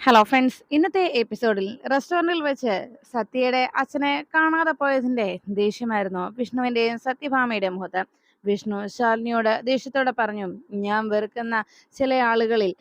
Hello friends ഇന്നത്തെ എപ്പിസോഡിൽ റെസ്റ്റോറന്റിൽ വെച്ച് സത്യയുടെ അച്ഛനെ കാണാതെ പോയതിന്റെ ദേഷ്യമായിരുന്നു വിഷ്ണുവിന്റെയും സത്യഭാമയുടെയും മുഖത്ത്. വിഷ്ണു ശാലിനിയോട് ദേഷ്യത്തോടെ പറഞ്ഞു ഞാൻ വെറുക്കുന്ന ചില ആളുകളിൽ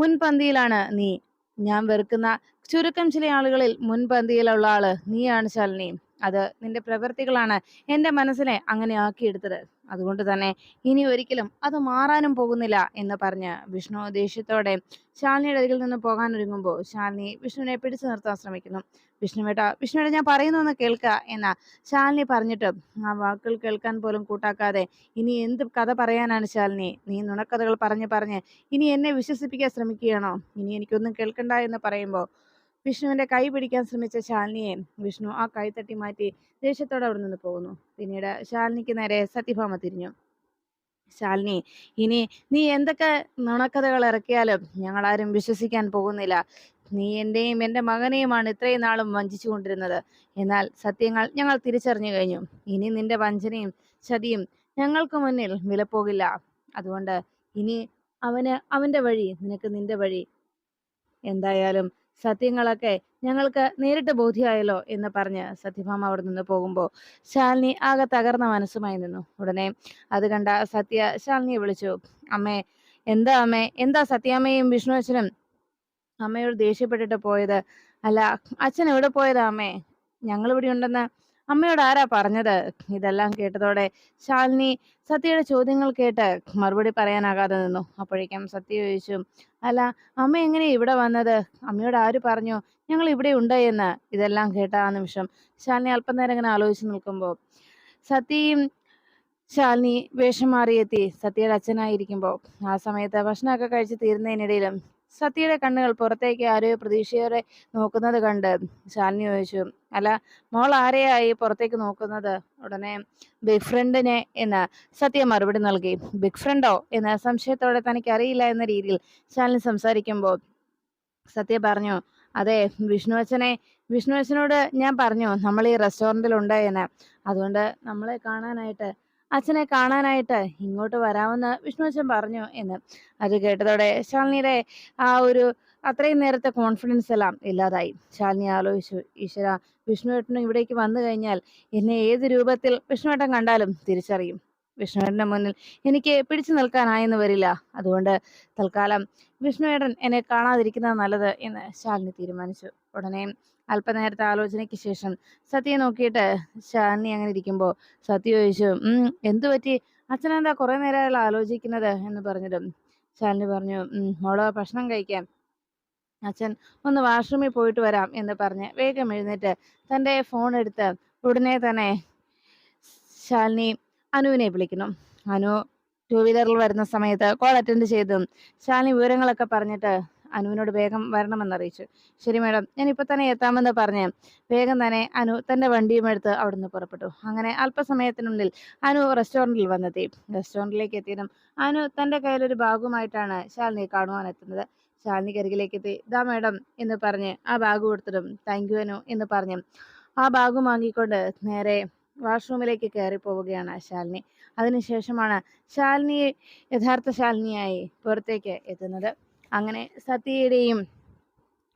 മുൻപന്തിയിലാണ് നീ. ഞാൻ വെറുക്കുന്ന ചുരുക്കം ചില ആളുകളിൽ മുൻപന്തിയിലുള്ള ആൾ നീയാണ് ശാലിനി. അത് നിന്റെ പ്രവൃത്തികളാണ്. എന്റെ മനസ്സിനെ അങ്ങനെ ആക്കിയെടുത്തത്. അതുകൊണ്ട് തന്നെ ഇനി ഒരിക്കലും അത് മാറാനും പോകുന്നില്ല എന്ന് പറഞ്ഞ് വിഷ്ണു ദേഷ്യത്തോടെ ശാലിനിയുടെ അരികിൽ നിന്ന് പോകാൻ ഒരുങ്ങുമ്പോൾ ശാലിനി വിഷ്ണുവിനെ പിടിച്ചു നിർത്താൻ ശ്രമിക്കുന്നു. വിഷ്ണുവേട്ട വിഷ്ണുവേട്ട ഞാൻ പറയുന്നൊന്ന് കേൾക്കുക എന്ന ശാലിനി പറഞ്ഞിട്ട് ആ വാക്കുകൾ കേൾക്കാൻ പോലും കൂട്ടാക്കാതെ ഇനി എന്ത് കഥ പറയാനാണ് ശാലിനി? നീ നുണക്കഥകൾ പറഞ്ഞ് പറഞ്ഞ് ഇനി എന്നെ വിശ്വസിപ്പിക്കാൻ ശ്രമിക്കുകയാണോ? ഇനി എനിക്കൊന്നും കേൾക്കണ്ട എന്ന് പറയുമ്പോൾ വിഷ്ണുവിന്റെ കൈ പിടിക്കാൻ ശ്രമിച്ച ശാലിനിയെ വിഷ്ണു ആ കൈ തട്ടി മാറ്റി ദേഷ്യത്തോടെ അവിടെ നിന്ന് പോകുന്നു. പിന്നീട് ശാലിനിക്ക് നേരെ സത്യഭാമ തിരിഞ്ഞു. ശാലിനി ഇനി നീ എന്തൊക്കെ നുണക്കഥകൾ ഇറക്കിയാലും ഞങ്ങളാരും വിശ്വസിക്കാൻ പോകുന്നില്ല. നീ എന്റെയും എന്റെ മകനെയുമാണ് ഇത്രയും നാളും വഞ്ചിച്ചു കൊണ്ടിരുന്നത് എന്നാൽ സത്യങ്ങൾ ഞങ്ങൾ തിരിച്ചറിഞ്ഞു കഴിഞ്ഞു. ഇനി നിന്റെ വഞ്ചനയും ചതിയും ഞങ്ങൾക്ക് മുന്നിൽ വിലപ്പോകില്ല. അതുകൊണ്ട് ഇനി അവന് അവന്റെ വഴി നിനക്ക് നിന്റെ വഴി എന്തായാലും സത്യങ്ങളൊക്കെ ഞങ്ങൾക്ക് നേരിട്ട് ബോധ്യമായല്ലോ എന്ന് പറഞ്ഞ് സത്യഭാമ അവിടെ നിന്ന് പോകുമ്പോൾ ശാലിനി ആകെ തകർന്ന മനസ്സുമായി നിന്നു. ഉടനെ അത് കണ്ട സത്യ ശാലിനിയെ വിളിച്ചു അമ്മേ എന്താ അമ്മേ? എന്താ സത്യാമ്മയും വിഷ്ണു അച്ഛനും അമ്മയോട് ദേഷ്യപ്പെട്ടിട്ട് പോയത്? അല്ല അച്ഛൻ എവിടെ പോയതാ അമ്മേ? ഞങ്ങൾ ഇവിടെ ഉണ്ടെന്ന് അമ്മയോട് ആരാ പറഞ്ഞത്? ഇതെല്ലാം കേട്ടതോടെ ശാലിനി സത്യയുടെ ചോദ്യങ്ങൾ കേട്ട് മറുപടി പറയാനാകാതെ നിന്നു. അപ്പോഴേക്കും സത്യ ചോദിച്ചു അല്ല അമ്മ എങ്ങനെ ഇവിടെ വന്നത്? അമ്മയോട് ആര് പറഞ്ഞു? ഞങ്ങൾ ഇവിടെ ഉണ്ട് എന്ന്. ഇതെല്ലാം കേട്ട ആ നിമിഷം ശാലിനി അല്പനേരം ഇങ്ങനെ ആലോചിച്ച് നിൽക്കുമ്പോൾ സത്യയും ശാലിനി വേഷം മാറിയെത്തി. സത്യയുടെ അച്ഛനായിരിക്കുമ്പോൾ ആ സമയത്ത് ഭക്ഷണമൊക്കെ കഴിച്ച് തീരുന്നതിനിടയിലും സത്യയുടെ കണ്ണുകൾ പുറത്തേക്ക് ആരോ പ്രതീക്ഷയോടെ നോക്കുന്നത് കണ്ട് ശാലിനി ചോദിച്ചു അല്ല മോൾ ആരെയായി പുറത്തേക്ക് നോക്കുന്നത്? ഉടനെ ബിഗ് ഫ്രണ്ടിനെ എന്ന് സത്യ മറുപടി നൽകി. ബിഗ് ഫ്രണ്ടോ എന്ന സംശയത്തോടെ തനിക്ക് അറിയില്ല എന്ന രീതിയിൽ ശാലിനി സംസാരിക്കുമ്പോൾ സത്യ പറഞ്ഞു അതെ വിഷ്ണു അച്ഛനെ വിഷ്ണു അച്ഛനോട് ഞാൻ പറഞ്ഞു നമ്മൾ ഈ റെസ്റ്റോറന്റിൽ ഉണ്ട് എന്ന്. അതുകൊണ്ട് നമ്മളെ കാണാനായിട്ട് അച്ഛനെ കാണാനായിട്ട് ഇങ്ങോട്ട് വരാമെന്ന് വിഷ്ണു അച്ഛൻ പറഞ്ഞു എന്ന്. അത് കേട്ടതോടെ ശാലിനിയുടെ ആ ഒരു അത്രയും നേരത്തെ കോൺഫിഡൻസ് എല്ലാം ഇല്ലാതായി. ശാലിനി ആലോചിച്ചു ഈശ്വര വിഷ്ണുവേട്ടനും ഇവിടേക്ക് വന്നു കഴിഞ്ഞാൽ എന്നെ ഏത് രൂപത്തിൽ വിഷ്ണുവേട്ടൻ കണ്ടാലും തിരിച്ചറിയും. വിഷ്ണുവേട്ടന്റെ മുന്നിൽ എനിക്ക് പിടിച്ചു നിൽക്കാനായെന്ന് വരില്ല. അതുകൊണ്ട് തൽക്കാലം വിഷ്ണുവേട്ടൻ എന്നെ കാണാതിരിക്കുന്നത് നല്ലത് എന്ന് ശാലിനി തീരുമാനിച്ചു. ഉടനെ അല്പനേരത്തെ ആലോചനയ്ക്ക് ശേഷം സത്യയെ നോക്കിയിട്ട് ശാലിനി അങ്ങനെ ഇരിക്കുമ്പോൾ സത്യ ചോദിച്ചു എന്തു പറ്റി? അച്ഛനെന്താ കുറെ നേരമായുള്ള ആലോചിക്കുന്നത്? എന്ന് പറഞ്ഞിട്ടും ശാലിനി പറഞ്ഞു മോൾ ഭക്ഷണം കഴിക്കാം അച്ഛൻ ഒന്ന് വാഷ്റൂമിൽ പോയിട്ട് വരാം എന്ന് പറഞ്ഞ് വേഗം എഴുന്നേറ്റ് തന്റെ ഫോൺ എടുത്ത് ഉടനെ തന്നെ ശാലിനി അനുവിനെ വിളിക്കുന്നു. അനു ടൂ വീലറിൽ വരുന്ന സമയത്ത് കോൾ അറ്റൻഡ് ചെയ്തും. ശാലിനി വിവരങ്ങളൊക്കെ പറഞ്ഞിട്ട് അനുവിനോട് വേഗം വരണമെന്ന് അറിയിച്ചു. ശരി മാഡം ഞാൻ ഇപ്പൊ തന്നെ എത്താമെന്ന് പറഞ്ഞ് വേഗം തന്നെ അനു തന്റെ വണ്ടിയും എടുത്ത് അവിടുന്ന് പുറപ്പെട്ടു. അങ്ങനെ അല്പസമയത്തിനുള്ളിൽ അനു റെസ്റ്റോറന്റിൽ വന്നെത്തി. റെസ്റ്റോറന്റിലേക്ക് എത്തിയതും അനു തന്റെ കയ്യിലൊരു ഭാഗവുമായിട്ടാണ് ശാലിനി കാണുവാൻ എത്തുന്നത്. ശാലിനി കരികിലേക്ക് എത്തി ഇതാ മാഡം എന്ന് പറഞ്ഞ് ആ ബാഗ് കൊടുത്തിടും താങ്ക് യു അനു എന്ന് പറഞ്ഞു ആ ബാഗ് വാങ്ങിക്കൊണ്ട് നേരെ വാഷ്റൂമിലേക്ക് കയറി പോവുകയാണ് ശാലിനി. അതിനുശേഷമാണ് ശാലിനിയെ യഥാർത്ഥ ശാലിനിയായി പുറത്തേക്ക് എത്തുന്നത്. അങ്ങനെ സത്യയുടെയും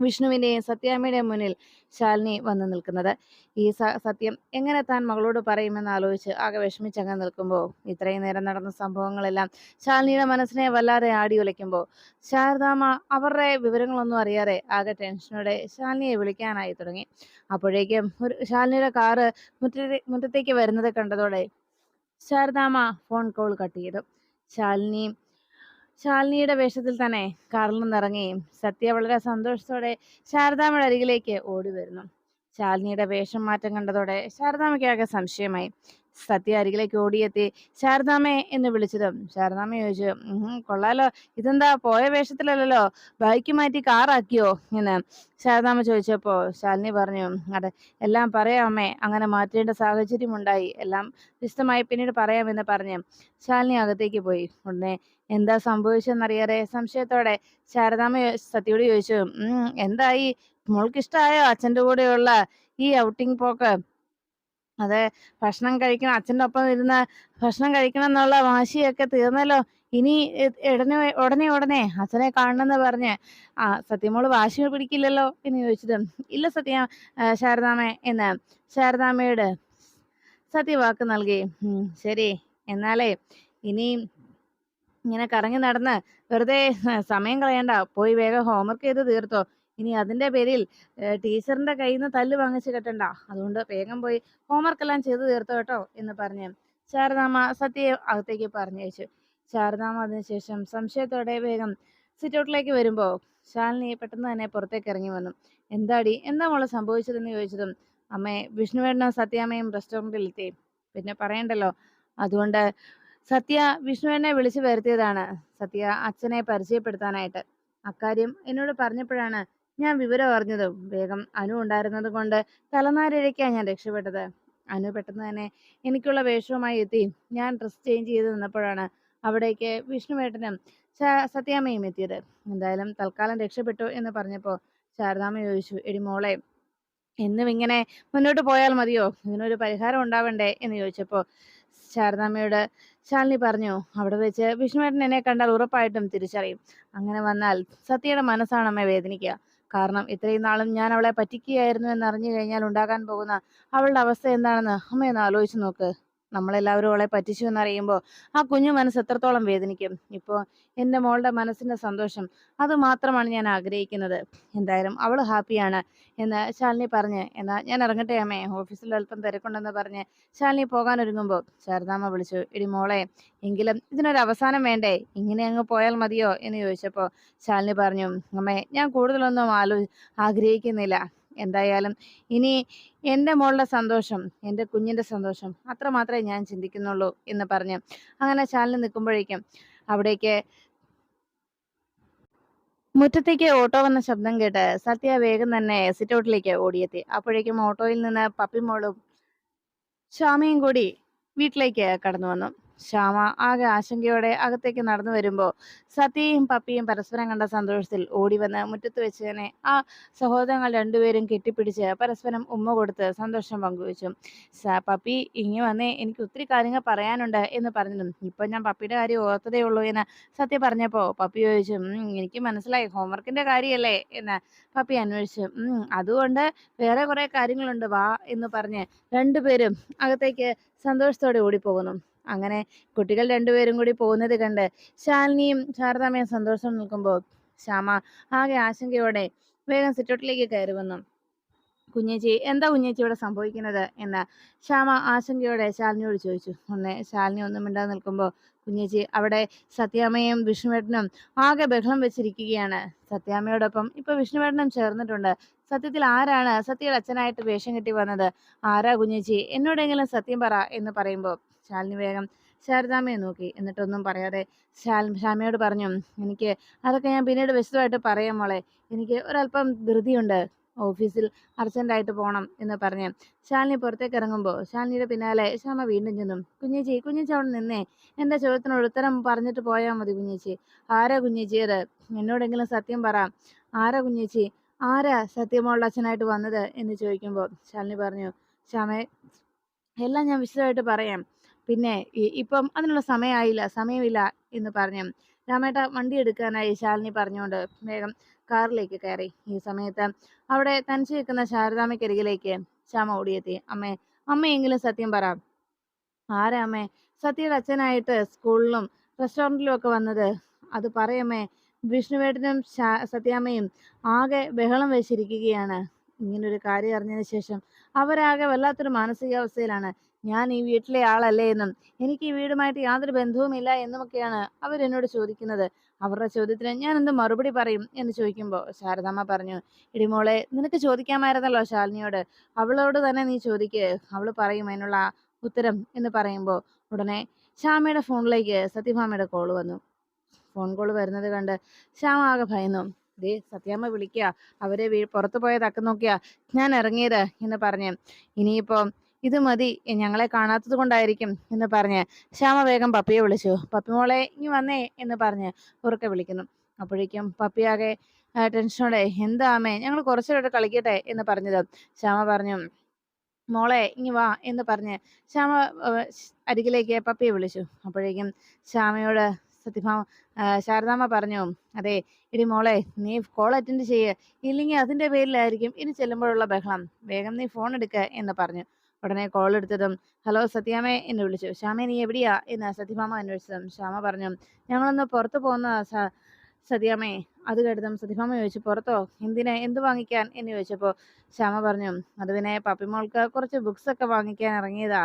വിഷ്ണുവിന്റെയും സത്യാമ്മയുടെയും മുന്നിൽ ശാലിനി വന്നു നിൽക്കുന്നത്. ഈ സത്യം എങ്ങനെ താൻ മകളോട് പറയുമെന്ന് ആലോചിച്ച് ആകെ വിഷമിച്ചങ്ങ് നിൽക്കുമ്പോൾ ഇത്രയും നേരം നടന്ന സംഭവങ്ങളെല്ലാം ശാലിനിയുടെ മനസ്സിനെ വല്ലാതെ ആടി ഉലയ്ക്കുമ്പോൾ ശാരദാമ്മ അവരുടെ വിവരങ്ങളൊന്നും അറിയാതെ ആകെ ടെൻഷനോടെ ശാലിനിയെ വിളിക്കാനായി തുടങ്ങി. അപ്പോഴേക്കും ഒരു ശാലിനിയുടെ കാറ് മുറ്റത്തെ മുറ്റത്തേക്ക് വരുന്നത് കണ്ടതോടെ ശാരദാമ്മ ഫോൺ കോൾ കട്ട് ചെയ്തു. ശാലിനി ശാലിനിയുടെ വേഷത്തിൽ തന്നെ കാറിൽ നിന്നിറങ്ങുകയും സത്യ വളരെ സന്തോഷത്തോടെ ശാരദാമ്മയുടെ അരികിലേക്ക് ഓടി വരുന്നു. ശാലിനിയുടെ വേഷം മാറ്റം കണ്ടതോടെ ശാരദാമ്മയ്ക്കാകെ സംശയമായി. സത്യ അരികിലേക്ക് ഓടിയെത്തി. ശാരദാമ്മയെ എന്ന് വിളിച്ചതും. ശാരദാമ്മ ചോദിച്ചു കൊള്ളാലോ. ഇതെന്താ പോയ വേഷത്തിലല്ലല്ലോ? ബൈക്ക് മാറ്റി കാറാക്കിയോ എന്ന്. ശാരദാമ്മ ചോദിച്ചപ്പോ ശാലിനി പറഞ്ഞു അതെ എല്ലാം പറയാമേ അങ്ങനെ മാറ്റേണ്ട സാഹചര്യം ഉണ്ടായി. എല്ലാം വിശദമായി പിന്നീട് പറയാമെന്ന് പറഞ്ഞു. ശാലിനി അകത്തേക്ക് പോയി. ഉടനെ എന്താ സംഭവിച്ചെന്നറിയാതെ? സംശയത്തോടെ ശാരദാമ്മ സത്യയോട് ചോദിച്ചു എന്തായി? മോൾക്ക് ഇഷ്ടമായോ അച്ഛന്റെ കൂടെയുള്ള ഈ ഔട്ടിംഗ് പോക്ക്? അതെ ഭക്ഷണം കഴിക്കണം അച്ഛന്റെ ഒപ്പം ഇരുന്ന് ഭക്ഷണം കഴിക്കണം എന്നുള്ള വാശിയൊക്കെ തീർന്നല്ലോ. ഇനി ഉടനെ ഉടനെ ഉടനെ അച്ഛനെ കാണണമെന്ന് പറഞ്ഞ് ആ സത്യമോൾ വാശി പിടിക്കില്ലല്ലോ എന്ന് ചോദിച്ചത് ഇല്ല സത്യ ശാരദാമ്മ എന്ന് ശാരദാമ്മയോട് സത്യവാക്ക് നൽകി. ശരി എന്നാലേ ഇനി ഇങ്ങനെ കറങ്ങി നടന്ന് വെറുതെ സമയം കളയണ്ട പോയി വേഗം ഹോംവർക്ക് ചെയ്ത് തീർത്തോ. ഇനി അതിന്റെ പേരിൽ ടീച്ചറിന്റെ കയ്യിൽ നിന്ന് തല്ല് വാങ്ങിച്ച് കെട്ടണ്ട. അതുകൊണ്ട് വേഗം പോയി ഹോംവർക്ക് എല്ലാം ചെയ്തു തീർത്തു കേട്ടോ എന്ന് പറഞ്ഞ് ശാരദാമ്മ സത്യയെ അകത്തേക്ക് പറഞ്ഞയച്ചു. ശാരദാമ്മ അതിനുശേഷം സംശയത്തോടെ വേഗം സിറ്റൗട്ടിലേക്ക് വരുമ്പോൾ ശാലിനി പെട്ടെന്ന് തന്നെ പുറത്തേക്ക് ഇറങ്ങി വന്നു. എന്താടി? എന്താ മോളെ സംഭവിച്ചതെന്ന് ചോദിച്ചതും അമ്മയെ വിഷ്ണുവേണ്ണ സത്യാമ്മയും റെസ്റ്റോറന്റിലെത്തി. പിന്നെ പറയണ്ടല്ലോ? അതുകൊണ്ട് സത്യ വിഷ്ണുവിനെ വിളിച്ചു വരുത്തിയതാണ്. സത്യ അച്ഛനെ പരിചയപ്പെടുത്താനായിട്ട്. അക്കാര്യം എന്നോട് പറഞ്ഞപ്പോഴാണ് ഞാൻ വിവരം അറിഞ്ഞത് വേഗം അനു ഉണ്ടായിരുന്നത് കൊണ്ട് തലനാരിഴയ്ക്കാണ് ഞാൻ രക്ഷപ്പെട്ടത്. അനു പെട്ടെന്ന് തന്നെ എനിക്കുള്ള വേഷവുമായി എത്തി. ഞാൻ ഡ്രസ് ചേഞ്ച് ചെയ്ത് നിന്നപ്പോഴാണ് അവിടേക്ക് വിഷ്ണുവേട്ടനും സത്യാമ്മയും എത്തിയത്. എന്തായാലും തൽക്കാലം രക്ഷപ്പെട്ടു എന്ന് പറഞ്ഞപ്പോൾ ശാരദാമ്മ ചോദിച്ചു എടി മോളെ എന്നും ഇങ്ങനെ മുന്നോട്ട് പോയാൽ മതിയോ? ഇതിനൊരു പരിഹാരം ഉണ്ടാവണ്ടേ? എന്ന് ചോദിച്ചപ്പോൾ ശാരദാമ്മയോട് ശാലിനി പറഞ്ഞു അവിടെ വെച്ച് വിഷ്ണുവേട്ടൻ എന്നെ കണ്ടാൽ ഉറപ്പായിട്ടും തിരിച്ചറിയും. അങ്ങനെ വന്നാൽ സത്യയുടെ മനസ്സാണ് അമ്മ വേദനിക്കുക. കാരണം ഇത്രയും നാളും ഞാൻ അവളെ പറ്റിക്കുകയായിരുന്നു എന്ന് അറിഞ്ഞു കഴിഞ്ഞാൽ ഉണ്ടാകാൻ പോകുന്ന അവളുടെ അവസ്ഥ എന്താണെന്ന് അമ്മയൊന്ന് ആലോചിച്ച് നോക്ക്. നമ്മളെല്ലാവരും അവളെ പറ്റിച്ചു എന്നറിയുമ്പോൾ ആ കുഞ്ഞു മനസ്സ് എത്രത്തോളം വേദനിക്കും. ഇപ്പോൾ എന്റെ മോളുടെ മനസ്സിന്റെ സന്തോഷം അത് മാത്രമാണ് ഞാൻ ആഗ്രഹിക്കുന്നത്. എന്തായാലും അവൾ ഹാപ്പിയാണ് എന്ന് ശാലിനി പറഞ്ഞ് എന്നാൽ ഞാൻ ഇറങ്ങട്ടെ അമ്മേ ഓഫീസിൽ അല്പം തിരക്കുണ്ടെന്ന് പറഞ്ഞ് ശാലിനി പോകാനൊരുങ്ങുമ്പോൾ ശാരദാമ്മ വിളിച്ചു ഇടി മോളെ എങ്കിലും ഇതിനൊരു അവസാനം വേണ്ടേ? ഇങ്ങനെ അങ്ങ് പോയാൽ മതിയോ? എന്ന് ചോദിച്ചപ്പോൾ ശാലിനി പറഞ്ഞു അമ്മേ ഞാൻ കൂടുതലൊന്നും ആലോ ആഗ്രഹിക്കുന്നില്ല. എന്തായാലും ഇനി എന്റെ മോളുടെ സന്തോഷം എന്റെ കുഞ്ഞിന്റെ സന്തോഷം അത്ര മാത്രമേ ഞാൻ ചിന്തിക്കുന്നുള്ളൂ എന്ന് പറഞ്ഞ് അങ്ങനെ ചാലിൽ നിൽക്കുമ്പോഴേക്കും അവിടേക്ക് മുറ്റത്തേക്ക് ഓട്ടോ വന്ന ശബ്ദം കേട്ട് സത്യ വേഗം തന്നെ സിറ്റൗട്ടിലേക്ക് ഓടിയെത്തി. അപ്പോഴേക്കും ഓട്ടോയിൽ നിന്ന് പപ്പിമോളും ശ്യാമയും കൂടി വീട്ടിലേക്ക് കടന്നു വന്നു. ശ്യാമ ആകെ ആശങ്കയോടെ അകത്തേക്ക് നടന്നു വരുമ്പോൾ സത്യയും പപ്പിയും പരസ്പരം കണ്ട സന്തോഷത്തിൽ ഓടി വന്ന് മുറ്റത്ത് തന്നെ ആ സഹോദരങ്ങൾ രണ്ടുപേരും കെട്ടിപ്പിടിച്ച് പരസ്പരം ഉമ്മ കൊടുത്ത് സന്തോഷം പങ്കുവച്ചു. പപ്പി ഇങ്ങി വന്നേ എനിക്ക് ഒത്തിരി കാര്യങ്ങൾ പറയാനുണ്ട് എന്ന് പറഞ്ഞു ഇപ്പൊ ഞാൻ പപ്പിയുടെ കാര്യം ഓർത്തതേ ഉള്ളൂ എന്ന് സത്യ പറഞ്ഞപ്പോ പപ്പി ചോദിച്ചു എനിക്ക് മനസ്സിലായി ഹോംവർക്കിന്റെ കാര്യമല്ലേ എന്ന് പപ്പി അന്വേഷിച്ചു. അതുകൊണ്ട് വേറെ കുറേ കാര്യങ്ങളുണ്ട് വാ എന്ന് പറഞ്ഞ് രണ്ടുപേരും അകത്തേക്ക് സന്തോഷത്തോടെ ഓടിപ്പോകുന്നു. അങ്ങനെ കുട്ടികൾ രണ്ടുപേരും കൂടി പോകുന്നത് കണ്ട് ശാലിനിയും ശാരദാമ്മയും സന്തോഷം നിൽക്കുമ്പോൾ ശ്യാമ ആകെ ആശങ്കയോടെ വേഗം സിറ്റോട്ടിലേക്ക് കയറി വന്നു. കുഞ്ഞേച്ചി എന്താ കുഞ്ഞേച്ചി ഇവിടെ സംഭവിക്കുന്നത്? എന്ന് ശ്യാമ ആശങ്കയോടെ ശാലിനിയോട് ചോദിച്ചു. ഒന്ന് ശാലിനി ഒന്നും മിണ്ടാതെ നിൽക്കുമ്പോൾ കുഞ്ഞേച്ചി അവിടെ സത്യാമ്മയും വിഷ്ണുവേട്ടനും ആകെ ബഹളം വെച്ചിരിക്കുകയാണ്. സത്യാമ്മയോടൊപ്പം ഇപ്പൊ വിഷ്ണുവേട്ടനും ചേർന്നിട്ടുണ്ട്. സത്യത്തിൽ ആരാണ് സത്യയുടെ അച്ഛനായിട്ട് വേഷം കെട്ടി വന്നത്? ആരാ കുഞ്ഞേച്ചി? എന്നോടെങ്കിലും സത്യം പറ എന്ന് പറയുമ്പോൾ ശാലിനി വേഗം ശാരദാമ്മയെ നോക്കി. എന്നിട്ടൊന്നും പറയാതെ ശാൽ ശ്യാമയോട് പറഞ്ഞു എനിക്ക് അതൊക്കെ ഞാൻ പിന്നീട് വിശദമായിട്ട് പറയാം മോളെ. എനിക്ക് ഒരല്പം ധൃതിയുണ്ട്. ഓഫീസിൽ അർജന്റായിട്ട് പോകണം എന്ന് പറഞ്ഞ് ശാലിനി പുറത്തേക്ക് ഇറങ്ങുമ്പോൾ ശാലിനിയുടെ പിന്നാലെ ശ്യാമ വീണ്ടും ചെന്നു. കുഞ്ഞേച്ചി കുഞ്ഞേച്ചി അവിടെ നിന്നേ. എന്റെ ചോദ്യത്തിനോട് ഉത്തരം പറഞ്ഞിട്ട് പോയാൽ മതി കുഞ്ഞേച്ചി. ആരാ കുഞ്ഞേച്ചിയത് എന്നോടെങ്കിലും സത്യം പറ. ആരാ കുഞ്ഞേച്ചി? ആരാ സത്യമോളുടെ അച്ഛനായിട്ട് വന്നത്? എന്ന് ചോദിക്കുമ്പോൾ ശാലിനി പറഞ്ഞു ശ്യാമേ എല്ലാം ഞാൻ വിശദമായിട്ട് പറയാം. പിന്നെ ഇപ്പം അതിനുള്ള സമയമായില്ല സമയമില്ല എന്ന് പറഞ്ഞു. രാമേട്ട വണ്ടി എടുക്കാനായി ശാലിനി പറഞ്ഞുകൊണ്ട് വേഗം കാറിലേക്ക് കയറി. ഈ സമയത്ത് അവിടെ തനിച്ച് നിൽക്കുന്ന ശാരദാമ്മയ്ക്കരികിലേക്ക് ശ്യാമ ഓടിയെത്തി. അമ്മേ അമ്മയെങ്കിലും സത്യം പറ. ആരാ അമ്മേ? സത്യയുടെ അച്ഛനായിട്ട് സ്കൂളിലും റെസ്റ്റോറന്റിലും ഒക്കെ വന്നത്? അത് പറയമ്മേ വിഷ്ണുവേട്ടനും സത്യാമ്മയും ആകെ ബഹളം വെച്ചിരിക്കുകയാണ്. ഇങ്ങനൊരു കാര്യം അറിഞ്ഞതിന് ശേഷം അവരാകെ വല്ലാത്തൊരു മാനസികാവസ്ഥയിലാണ്. ഞാൻ ഈ വീട്ടിലെ ആളല്ലേ എന്നും എനിക്ക് ഈ വീടുമായിട്ട് യാതൊരു ബന്ധവുമില്ല എന്നുമൊക്കെയാണ് അവരെന്നോട് ചോദിക്കുന്നത്. അവരുടെ ചോദ്യത്തിന് ഞാൻ എന്ത് മറുപടി പറയും എന്ന് ചോദിക്കുമ്പോൾ ശാരദാമ്മ പറഞ്ഞു ഇടിമോളെ നിനക്ക് ചോദിക്കാമായിരുന്നല്ലോ ശാലിനിയോട്. അവളോട് തന്നെ നീ ചോദിക്ക്. അവൾ പറയും അതിനുള്ള ഉത്തരം എന്ന് പറയുമ്പോൾ ഉടനെ ശ്യാമയുടെ ഫോണിലേക്ക് സത്യഭാമയുടെ കോൾ വന്നു. ഫോൺ കോൾ വരുന്നത് കണ്ട് ശ്യാമ ആകെ ഭയന്നു. ദേ സത്യാമ്മ വിളിക്കുക അവരെ പുറത്തു പോയ തക്ക നോക്കിയാ ഞാൻ ഇറങ്ങിയത് എന്ന് പറഞ്ഞ്. ഇനിയിപ്പോ ഇത് മതി ഞങ്ങളെ കാണാത്തത് കൊണ്ടായിരിക്കും എന്ന് പറഞ്ഞ് ശ്യാമ വേഗം പപ്പിയെ വിളിച്ചു. പപ്പി മോളെ ഇനി വന്നേ എന്ന് പറഞ്ഞ് ഉറക്കെ വിളിക്കുന്നു. അപ്പോഴേക്കും പപ്പിയാകെ ടെൻഷനോടെ എന്താമേ ഞങ്ങൾ കുറച്ചുകൂടെ കളിക്കട്ടെ? എന്ന് പറഞ്ഞത്. ശ്യാമ പറഞ്ഞു മോളെ ഇനി വാ എന്ന് പറഞ്ഞ് ശ്യാമ അരികിലേക്ക് പപ്പിയെ വിളിച്ചു. അപ്പോഴേക്കും ശ്യാമയോട് സത്യഭാമ ശാരദാമ്മ പറഞ്ഞു അതെ ഇനി മോളെ നീ കോൾ അറ്റൻഡ് ചെയ്യുക ഇല്ലെങ്കിൽ അതിന്റെ പേരിലായിരിക്കും ഇനി ചെല്ലുമ്പോഴുള്ള ബഹളം. വേഗം നീ ഫോൺ എടുക്കുക എന്ന് പറഞ്ഞു. ഉടനെ കോൾ എടുത്തതും ഹലോ സത്യാമേ എന്ന് വിളിച്ചു. ശ്യാമേ നീ എവിടെയാ? എന്ന് സത്യഭാമ അന്വേഷിച്ചതും ശ്യാമ പറഞ്ഞു ഞങ്ങളൊന്ന് പുറത്തു പോകുന്ന സത്യാമേ അത് കേട്ടതും സത്യഭാമ ചോദിച്ചു പുറത്തോ? എന്തിനാ? എന്ത് വാങ്ങിക്കാൻ? എന്ന് ചോദിച്ചപ്പോൾ ശ്യാമ പറഞ്ഞു പിന്നെ പപ്പിമോൾക്ക് കുറച്ച് ബുക്സ് ഒക്കെ വാങ്ങിക്കാൻ ഇറങ്ങിയതാ.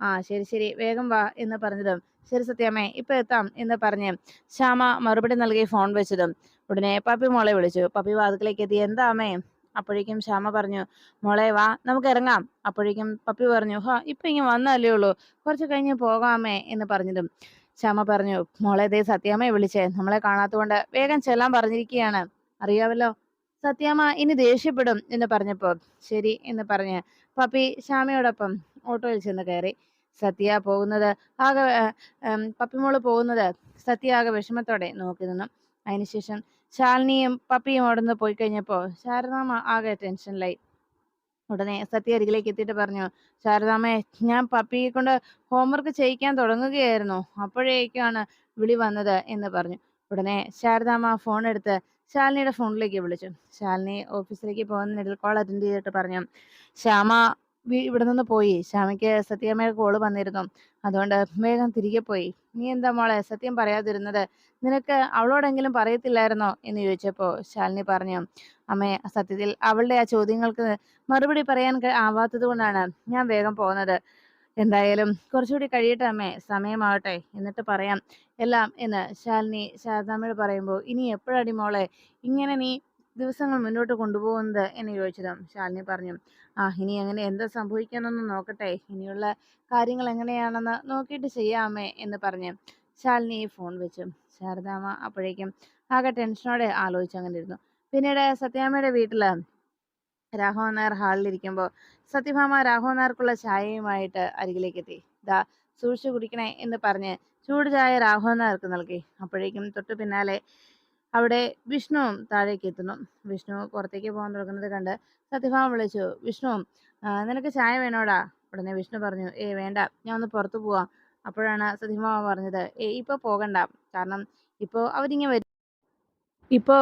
ആ ശരി ശരി വേഗം വാ എന്ന് പറഞ്ഞതും ശരി സത്യാമ്മേ ഇപ്പൊ എത്താം എന്ന് പറഞ്ഞ് ശ്യാമ മറുപടി നൽകി ഫോൺ വെച്ചതും ഉടനെ പപ്പി മോളെ വിളിച്ചു പപ്പി വാതിക്കലേക്ക് എത്തി എന്താ അപ്പോഴേക്കും ശ്യാമ പറഞ്ഞു മോളെ വാ നമുക്ക് ഇറങ്ങാം. അപ്പോഴേക്കും പപ്പി പറഞ്ഞു ഹാ ഇപ്പൊ ഇങ്ങനെ വന്നല്ലേ ഉള്ളൂ കുറച്ച് കഴിഞ്ഞ് പോകാമേ എന്ന് പറഞ്ഞതും ശ്യാമ പറഞ്ഞു മോളെ ദേ സത്യാമ്മയെ വിളിച്ചേ നമ്മളെ കാണാത്തതുകൊണ്ട് വേഗം ചെല്ലാൻ പറഞ്ഞിരിക്കുകയാണ് അറിയാമല്ലോ സത്യാമ്മ ഇനി ദേഷ്യപ്പെടും എന്ന് പറഞ്ഞപ്പോൾ ശരി എന്ന് പറഞ്ഞ് പപ്പി ശ്യാമയോടൊപ്പം ഓട്ടോയിൽ ചെന്ന് കയറി. സത്യ പോകുന്നത് ആകെ പപ്പിമോൾ പോകുന്നത് സത്യ ആകെ വിഷമത്തോടെ നോക്കി നിന്നു. അതിനുശേഷം ശാലിനിയും പപ്പിയും അവിടുന്ന് പോയി കഴിഞ്ഞപ്പോൾ ശാരദാമ്മ ആകെ ടെൻഷനിലായി. ഉടനെ സത്യ അരികിലേക്ക് എത്തിയിട്ട് പറഞ്ഞു ശാരദാമ്മയെ ഞാൻ പപ്പിയെ കൊണ്ട് ഹോംവർക്ക് ചെയ്യിക്കാൻ തുടങ്ങുകയായിരുന്നു. അപ്പോഴേക്കാണ് വിളി വന്നത് എന്ന് പറഞ്ഞു. ഉടനെ ശാരദാമ്മ ഫോൺ എടുത്ത് ശാലിനിയുടെ ഫോണിലേക്ക് വിളിച്ചു. ശാലിനി ഓഫീസിലേക്ക് പോകുന്നതിനിടയിൽ കോൾ അറ്റൻഡ് ചെയ്തിട്ട് പറഞ്ഞു ശ്യാമ ഇവിടെ നിന്ന് പോയി. ശ്യാമയ്ക്ക് സത്യമ്മയുടെ കോൾ വന്നിരുന്നു. അതുകൊണ്ട് വേഗം തിരികെ പോയി. നീ എന്താ മോളെ സത്യം പറയാതിരുന്നത്? നിനക്ക് അവളോടെങ്കിലും പറയത്തില്ലായിരുന്നോ? എന്ന് ചോദിച്ചപ്പോൾ ശാലിനി പറഞ്ഞു അമ്മേ സത്യത്തിൽ അവളുടെ ആ ചോദ്യങ്ങൾക്ക് മറുപടി പറയാൻ ആവാത്തത് കൊണ്ടാണ് ഞാൻ വേഗം പോകുന്നത്. എന്തായാലും കുറച്ചുകൂടി കഴിയട്ടെ അമ്മേ സമയമാവട്ടെ. എന്നിട്ട് പറയാം. എല്ലാം എന്ന് ശാലിനി ശാരദാമ്മയോട് പറയുമ്പോൾ ഇനി എപ്പോഴടി മോളെ? ഇങ്ങനെ നീ ദിവസങ്ങൾ മുന്നോട്ട് കൊണ്ടുപോകുന്നത് എന്ന് ചോദിച്ചതും ശാലിനി പറഞ്ഞു. ആ ഇനി അങ്ങനെ എന്താ സംഭവിക്കാന്നൊന്ന് നോക്കട്ടെ. ഇനിയുള്ള കാര്യങ്ങൾ എങ്ങനെയാണെന്ന് നോക്കിയിട്ട് ചെയ്യാമേ എന്ന് പറഞ്ഞു ശാലിനി ഫോൺ വെച്ചു. ശാരദാമ്മ അപ്പോഴേക്കും ആകെ ടെൻഷനോടെ ആലോചിച്ചങ്ങനെ ഇരുന്നു പിന്നീട് സത്യാമ്മയുടെ വീട്ടിൽ രാഘവൻ നായർ ഹാളിലിരിക്കുമ്പോൾ സത്യഭാമ രാഘവൻ നായർക്കുള്ള ചായയുമായിട്ട് അരികിലേക്ക് എത്തി. ദാ സൂക്ഷിച്ചു കുടിക്കണേ എന്ന് പറഞ്ഞ് ചൂട് ചായ രാഘവൻ നായർക്ക് നൽകി. അപ്പോഴേക്കും തൊട്ടു പിന്നാലെ അവിടെ വിഷ്ണുവും താഴേക്ക് എത്തുന്നു. വിഷ്ണു പുറത്തേക്ക് പോകാൻ തുടങ്ങുന്നത് കണ്ട് സത്യഭാമ വിളിച്ചു വിഷ്ണു നിനക്ക് ചായ വേണോടാ? ഉടനെ വിഷ്ണു പറഞ്ഞു ഏ വേണ്ട ഞാൻ ഒന്ന് പുറത്തു പോവാം. അപ്പോഴാണ് സത്യഭാമ പറഞ്ഞത് ഏ ഇപ്പൊ പോകണ്ട കാരണം ഇപ്പോ അവരിങ്ങനെ വരും. ഇപ്പോ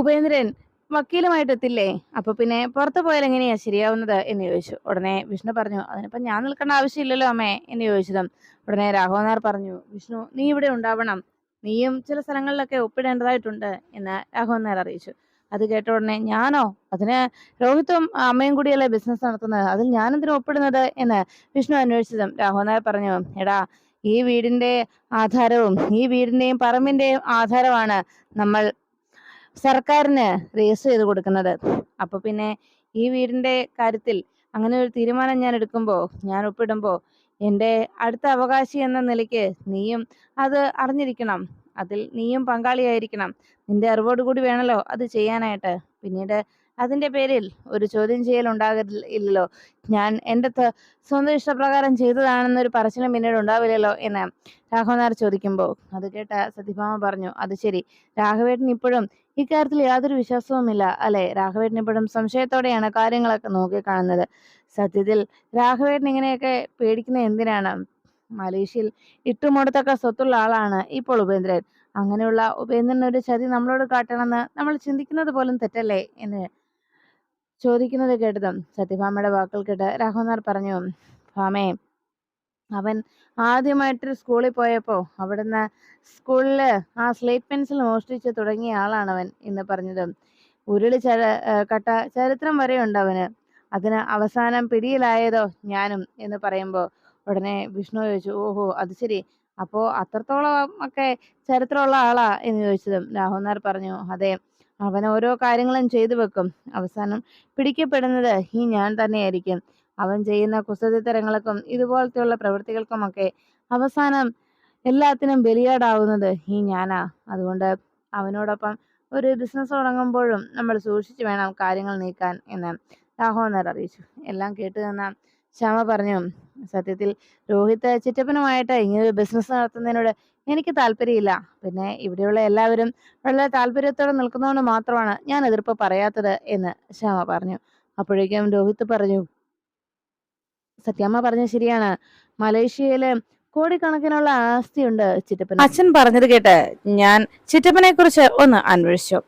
ഉപേന്ദ്രൻ വക്കീലുമായിട്ട് എത്തില്ലേ? അപ്പോൾ പിന്നെ പുറത്തു പോയാൽ എങ്ങനെയാ ശരിയാവുന്നത് എന്ന് ചോദിച്ചു. ഉടനെ വിഷ്ണു പറഞ്ഞു അതിനിപ്പോ ഞാൻ നിൽക്കേണ്ട ആവശ്യമില്ലല്ലോ അമ്മേ എന്ന് ചോദിച്ചതും ഉടനെ രാഘവനാർ പറഞ്ഞു വിഷ്ണു നീ ഇവിടെ ഉണ്ടാവണം നീയും ചില സ്ഥലങ്ങളിലൊക്കെ ഒപ്പിടേണ്ടതായിട്ടുണ്ട് എന്ന് രാഘവൻ നായർ അറിയിച്ചു. അത് കേട്ട ഉടനെ ഞാനോ? അതിന് രോഹിത്തും അമ്മയും കൂടിയല്ലേ ബിസിനസ് നടത്തുന്നത്? അതിൽ ഞാനെന്തിനു ഒപ്പിടുന്നത് എന്ന് വിഷ്ണു അന്വേഷിച്ചതും രാഘവൻ നായർ പറഞ്ഞു എടാ ഈ വീടിന്റെ ആധാരവും ഈ വീടിന്റെയും പറമ്പിന്റെയും ആധാരമാണ് നമ്മൾ സർക്കാരിന് രജിസ്റ്റർ ചെയ്ത് കൊടുക്കുന്നത്. അപ്പൊ പിന്നെ ഈ വീടിന്റെ കാര്യത്തിൽ അങ്ങനെ ഒരു തീരുമാനം ഞാൻ എടുക്കുമ്പോൾ ഞാൻ ഒപ്പിടുമ്പോൾ എന്റെ അടുത്ത അവകാശി എന്ന നിലയ്ക്ക് നീയും അത് അറിഞ്ഞിരിക്കണം. അതിൽ നീയും പങ്കാളിയായിരിക്കണം. നിന്റെ അറിവോടുകൂടി വേണമല്ലോ അത് ചെയ്യാനായിട്ട്. പിന്നീട് അതിന്റെ പേരിൽ ഒരു ചോദ്യം ചെയ്യൽ ഉണ്ടാകില്ലല്ലോ ഞാൻ എന്റെ സ്വന്തം ഇഷ്ടപ്രകാരം ചെയ്തതാണെന്നൊരു പറച്ചിലും പിന്നീട് ഉണ്ടാവില്ലല്ലോ എന്ന് രാഘവനാർ ചോദിക്കുമ്പോൾ അത് കേട്ട സത്യഭാമ പറഞ്ഞു അത് ശരി. രാഘവേട്ടൻ ഇപ്പോഴും ഇക്കാര്യത്തിൽ യാതൊരു വിശ്വാസവുമില്ല അല്ലെ? രാഘവേട്ടൻ ഇപ്പോഴും സംശയത്തോടെയാണ് കാര്യങ്ങളൊക്കെ നോക്കിക്കാണുന്നത്. സത്യത്തിൽ രാഘവേട്ടൻ ഇങ്ങനെയൊക്കെ പേടിക്കുന്നത് എന്തിനാണ്? മലേഷ്യയിൽ ഇട്ടുമുടത്തൊക്കെ സ്വത്തുള്ള ആളാണ് ഇപ്പോൾ ഉപേന്ദ്രൻ. അങ്ങനെയുള്ള ഉപേന്ദ്രൻ ഒരു ചതി നമ്മളോട് കാട്ടണമെന്ന് നമ്മൾ ചിന്തിക്കുന്നത് പോലും തെറ്റല്ലേ? എന്ന് ചോദിക്കുന്നത് കേട്ടതും സത്യഭാമയുടെ വാക്കുകൾ കേട്ട് രാഘവനാർ പറഞ്ഞു ഭാമേ അവൻ ആദ്യമായിട്ട് സ്കൂളിൽ പോയപ്പോ അവിടുന്ന് സ്കൂളിൽ ആ സ്ലേറ്റ് പെൻസിൽ മോഷ്ടിച്ച് തുടങ്ങിയ ആളാണ് അവൻ എന്ന് പറഞ്ഞതും ഉരുളി ചര കട്ട ചരിത്രം വരെ ഉണ്ട് അവന്. അതിന് അവസാനം പിടിയിലായതോ ഞാനും എന്ന് പറയുമ്പോൾ ഉടനെ വിഷ്ണു ചോദിച്ചു ഓഹോ അത് ശരി. അപ്പോ അത്രത്തോളം ഒക്കെ ചരിത്രമുള്ള ആളാ? എന്ന് ചോദിച്ചതും രാഹുൽനാർ പറഞ്ഞു അതെ അവൻ ഓരോ കാര്യങ്ങളും ചെയ്തു വെക്കും. അവസാനം പിടിക്കപ്പെടുന്നത് ഈ ഞാൻ തന്നെയായിരിക്കും. അവൻ ചെയ്യുന്ന കുസൃതിത്തരങ്ങൾക്കും ഇതുപോലത്തെയുള്ള പ്രവൃത്തികൾക്കുമൊക്കെ അവസാനം എല്ലാത്തിനും ബലിയാടാവുന്നത് ഈ ഞാനാ. അതുകൊണ്ട് അവനോടൊപ്പം ഒരു ബിസിനസ് തുടങ്ങുമ്പോഴും നമ്മൾ സൂക്ഷിച്ചു വേണം കാര്യങ്ങൾ നീക്കാൻ എന്ന് രാഘവനർ അറിയിച്ചു. എല്ലാം കേട്ടു തന്ന ശ്യാമ പറഞ്ഞു സത്യത്തിൽ രോഹിത് ചിറ്റപ്പനുമായിട്ട് ഇങ്ങനെ ബിസിനസ് നടത്തുന്നതിനോട് എനിക്ക് താല്പര്യമില്ല. പിന്നെ ഇവിടെയുള്ള എല്ലാവരും വളരെ താല്പര്യത്തോടെ നിൽക്കുന്നതുകൊണ്ട് മാത്രമാണ് ഞാൻ എതിർപ്പ് പറയാത്തത് എന്ന് ശ്യാമ പറഞ്ഞു. അപ്പോഴേക്കും രോഹിത് പറഞ്ഞു സത്യാമ്മ പറഞ്ഞ ശരിയാണ്. മലേഷ്യയിൽ കോടിക്കണക്കിനുള്ള ആസ്തിയുണ്ട് ചിറ്റപ്പൻ അച്ഛൻ പറഞ്ഞത് കേട്ട് ഞാൻ ചിറ്റപ്പനെ കുറിച്ച് ഒന്ന് അന്വേഷിച്ചു.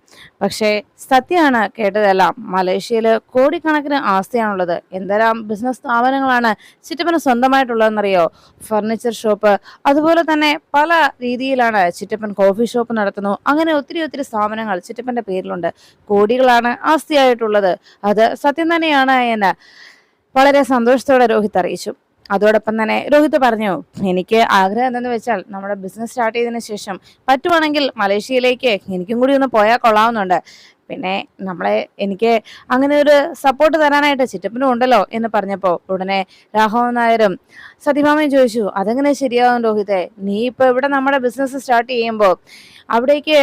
പക്ഷേ സത്യമാണ് കേട്ടതെല്ലാം. മലേഷ്യയിൽ കോടിക്കണക്കിന് ആസ്തിയാണുള്ളത്. എന്തെല്ലാം ബിസിനസ് സ്ഥാപനങ്ങളാണ് ചിറ്റപ്പന് സ്വന്തമായിട്ടുള്ളതെന്നറിയോ? ഫർണിച്ചർ ഷോപ്പ് അതുപോലെ തന്നെ പല രീതിയിലാണ് ചിറ്റപ്പൻ കോഫി ഷോപ്പ് നടത്തുന്നു. അങ്ങനെ ഒത്തിരി ഒത്തിരി സ്ഥാപനങ്ങൾ ചിറ്റപ്പന്റെ പേരിലുണ്ട്. കോടികളാണ് ആസ്തിയായിട്ടുള്ളത്. അത് സത്യം തന്നെയാണ് എന്ന് വളരെ സന്തോഷത്തോടെ രോഹിത് അറിയിച്ചു. അതോടൊപ്പം തന്നെ രോഹിത് പറഞ്ഞു എനിക്ക് ആഗ്രഹം എന്തെന്ന് വെച്ചാൽ നമ്മുടെ ബിസിനസ് സ്റ്റാർട്ട് ചെയ്തതിന് ശേഷം പറ്റുവാണെങ്കിൽ മലേഷ്യയിലേക്ക് എനിക്കും കൂടി ഒന്ന് പോയാൽ കൊള്ളാവുന്നുണ്ട്. പിന്നെ നമ്മളെ എനിക്ക് അങ്ങനെ ഒരു സപ്പോർട്ട് തരാനായിട്ട് ചിറ്റപ്പനും ഉണ്ടല്ലോ എന്ന് പറഞ്ഞപ്പോൾ ഉടനെ രാഘവൻ നായരും സത്യഭാമയും ചോദിച്ചു അതെങ്ങനെ ശരിയാവും രോഹിതെ? നീ ഇപ്പോൾ ഇവിടെ നമ്മുടെ ബിസിനസ് സ്റ്റാർട്ട് ചെയ്യുമ്പോൾ അവിടേക്ക്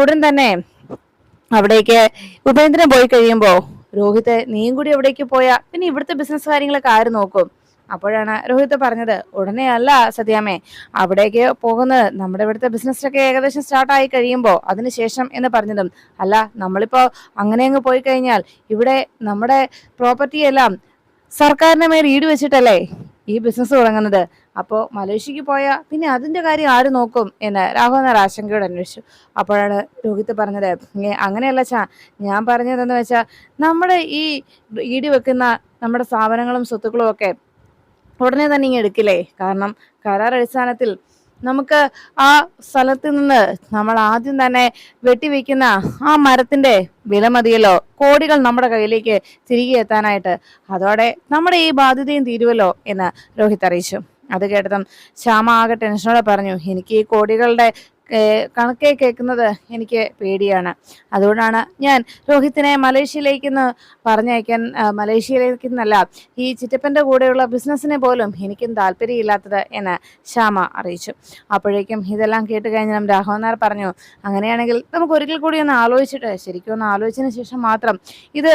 ഉടൻ തന്നെ അവിടേക്ക് ഉപേന്ദ്രൻ പോയി കഴിയുമ്പോൾ രോഹിത് നീയും കൂടി എവിടേക്ക് പോയാ? പിന്നെ ഇവിടുത്തെ ബിസിനസ് കാര്യങ്ങളൊക്കെ ആര് നോക്കും? അപ്പോഴാണ് രോഹിത് പറഞ്ഞത് ഉടനെ അല്ല സത്യാമേ അവിടേക്ക് പോകുന്നത് നമ്മുടെ ഇവിടുത്തെ ബിസിനസ്സിലൊക്കെ ഏകദേശം സ്റ്റാർട്ടായി കഴിയുമ്പോൾ അതിനുശേഷം എന്ന് പറഞ്ഞതും. അല്ല നമ്മളിപ്പോൾ അങ്ങനെ അങ്ങ് പോയി കഴിഞ്ഞാൽ ഇവിടെ നമ്മുടെ പ്രോപ്പർട്ടിയെല്ലാം സർക്കാരിനെ മേൽ ഈട് വെച്ചിട്ടല്ലേ? ഈ ബിസിനസ് തുടങ്ങുന്നത്. അപ്പോൾ മലേഷ്യക്ക് പോയാൽ പിന്നെ അതിന്റെ കാര്യം ആര് നോക്കും എന്ന് രാഹുൽ നായർ ആശങ്കയോട് അന്വേഷിച്ചു. അപ്പോഴാണ് രോഹിത് പറഞ്ഞത് അങ്ങനെയല്ല ചാ ഞാൻ പറഞ്ഞതെന്ന് വെച്ചാൽ നമ്മുടെ ഈ ഈടി വെക്കുന്ന നമ്മുടെ സ്ഥാപനങ്ങളും സ്വത്തുക്കളും ഒക്കെ ഉടനെ തന്നെ ഇങ്ങ് എടുക്കില്ലേ? കാരണം കരാർ അടിസ്ഥാനത്തിൽ നമുക്ക് ആ സ്ഥലത്ത് നിന്ന് നമ്മൾ ആദ്യം തന്നെ വെട്ടിവെക്കുന്ന ആ മരത്തിന്റെ വില മതിയല്ലോ. കോടികൾ നമ്മുടെ കയ്യിലേക്ക് തിരികെ എത്താനായിട്ട്. അതോടെ നമ്മുടെ ഈ ബാധ്യതയും തീരുവല്ലോ എന്ന് രോഹിത് അറിയിച്ചു. അത് കേട്ടതും ശ്യാമ ആകെ ടെൻഷനോടെ പറഞ്ഞു എനിക്ക് ഈ കോടികളുടെ കണക്കെ കേൾക്കുന്നത് എനിക്ക് പേടിയാണ്. അതുകൊണ്ടാണ് ഞാൻ രോഹിത്തിനെ മലേഷ്യയിലേക്ക് പറഞ്ഞയക്കാൻ മലേഷ്യയിലേക്ക് എന്നല്ല ഈ ചിറ്റപ്പന്റെ കൂടെയുള്ള ബിസിനസ്സിനെ പോലും എനിക്കും താല്പര്യമില്ലാത്തത് എന്ന് ശ്യാമ അറിയിച്ചു. അപ്പോഴേക്കും ഇതെല്ലാം കേട്ട് കഴിഞ്ഞ രാഘവൻ നായർ പറഞ്ഞു അങ്ങനെയാണെങ്കിൽ നമുക്ക് ഒരിക്കൽ കൂടി ഒന്ന് ആലോചിച്ചിട്ട് ശരിക്കും ഒന്ന് ആലോചിച്ചതിന് ശേഷം മാത്രം ഇത്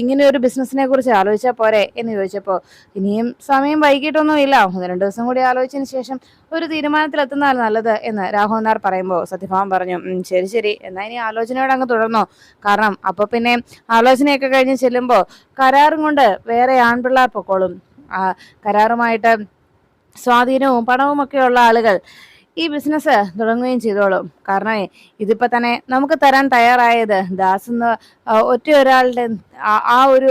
ഇങ്ങനെ ഒരു ബിസിനസ്സിനെ കുറിച്ച് ആലോചിച്ചാൽ പോരെ? എന്ന് ചോദിച്ചപ്പോൾ ഇനിയും സമയം വൈകിട്ടൊന്നും ഇല്ല ഒന്ന് രണ്ട് ദിവസം കൂടി ആലോചിച്ചതിന് ശേഷം ഒരു തീരുമാനത്തിലെത്തുന്നതാണ് നല്ലത് എന്ന് രാഘവൻ നായർ പറയുമ്പോൾ സത്യഭാമൻ പറഞ്ഞു ശരി ശരി. എന്നാ ഇനി ആലോചനയോട് അങ്ങ് തുടർന്നോ? കാരണം അപ്പോൾ പിന്നെ ആലോചനയൊക്കെ കഴിഞ്ഞ് ചെല്ലുമ്പോൾ കരാറും കൊണ്ട് വേറെ ആൺപിള്ളേർ പൊക്കോളും കരാറുമായിട്ട് സ്വാധീനവും പണവും ഒക്കെയുള്ള ആളുകൾ ഈ ബിസിനസ് തുടങ്ങുകയും ചെയ്തോളും. കാരണം ഇതിപ്പോൾ തന്നെ നമുക്ക് തരാൻ തയ്യാറായത് ദാസ് എന്ന ഒറ്റ ഒരാളുടെ ആ ഒരു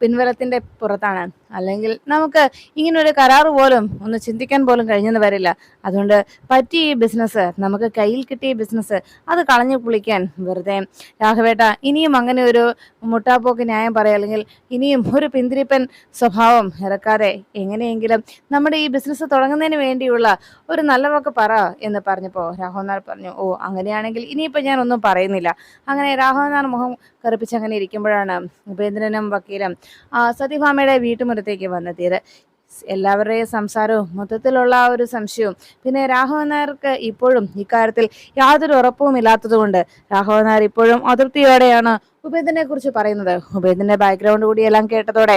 ആ, പിൻബലത്തിന്റെ പുറത്താണ്. അല്ലെങ്കിൽ നമുക്ക് ഇങ്ങനെ ഒരു കരാറ് പോലും ഒന്ന് ചിന്തിക്കാൻ പോലും കഴിഞ്ഞെന്ന് വരില്ല. അതുകൊണ്ട് പറ്റിയ ഈ ബിസിനസ് നമുക്ക് കയ്യിൽ കിട്ടിയ ബിസിനസ് അത് കളഞ്ഞു പുളിക്കാൻ വെറുതെ. രാഘവേട്ട ഇനിയും അങ്ങനെ ഒരു മുട്ടാപ്പോക്ക് ന്യായം പറയാം. അല്ലെങ്കിൽ ഇനിയും ഒരു പിന്തിരിപ്പൻ സ്വഭാവം ഇറക്കാതെ എങ്ങനെയെങ്കിലും നമ്മുടെ ഈ ബിസിനസ് തുടങ്ങുന്നതിന് വേണ്ടിയുള്ള ഒരു നല്ല പറ എന്ന് പറഞ്ഞപ്പോൾ രാഘവൻ നായർ പറഞ്ഞു ഓ അങ്ങനെയാണെങ്കിൽ ഇനിയിപ്പോൾ ഞാൻ ഒന്നും പറയുന്നില്ല. അങ്ങനെ രാഘവൻ നായർ മുഖം കറുപ്പിച്ച് അങ്ങനെ ഇരിക്കുമ്പോഴാണ് ഉപേന്ദ്രനും വക്കീലും സത്യഭാമയുടെ വീട്ടുമുറത്തേക്ക് വന്നെത്തിയത്. എല്ലാവരുടെയും സംസാരവും മൊത്തത്തിലുള്ള ആ ഒരു സംശയവും. പിന്നെ രാഘവൻ നായർക്ക് ഇപ്പോഴും ഇക്കാര്യത്തിൽ യാതൊരു ഉറപ്പും ഇല്ലാത്തതുകൊണ്ട് രാഘവൻ നായർ ഇപ്പോഴും അതൃപ്തിയോടെയാണ് ഉപേന്ദ്രനെ കുറിച്ച് പറയുന്നത്. ഉപേന്ദ്രന്റെ ബാക്ക്ഗ്രൗണ്ട് കൂടി എല്ലാം കേട്ടതോടെ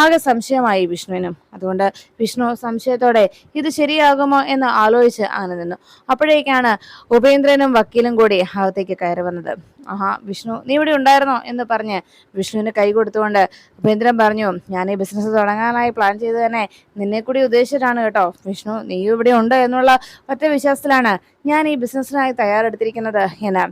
ആകെ സംശയമായി വിഷ്ണുവിനും. അതുകൊണ്ട് വിഷ്ണു സംശയത്തോടെ ഇത് ശരിയാകുമോ എന്ന് ആലോചിച്ച് അങ്ങനെ നിന്നു. അപ്പോഴേക്കാണ് ഉപേന്ദ്രനും വക്കീലും കൂടി അകത്തേക്ക് കയറി വന്നത്. ആഹാ വിഷ്ണു നീ ഇവിടെ ഉണ്ടായിരുന്നോ? എന്ന് പറഞ്ഞ് വിഷ്ണുവിന് കൈ കൊടുത്തുകൊണ്ട് ഉപേന്ദ്രൻ പറഞ്ഞു ഞാൻ ഈ ബിസിനസ് തുടങ്ങാനായി പ്ലാൻ ചെയ്ത് തന്നെ നിന്നെ കൂടി ഉദ്ദേശിച്ചിട്ടാണ് കേട്ടോ. വിഷ്ണു നീ ഇവിടെ ഉണ്ട് എന്നുള്ള ഒറ്റ വിശ്വാസത്തിലാണ് ഞാൻ ഈ ബിസിനസ്സിനായി തയ്യാറെടുത്തിരിക്കുന്നത് എന്ന്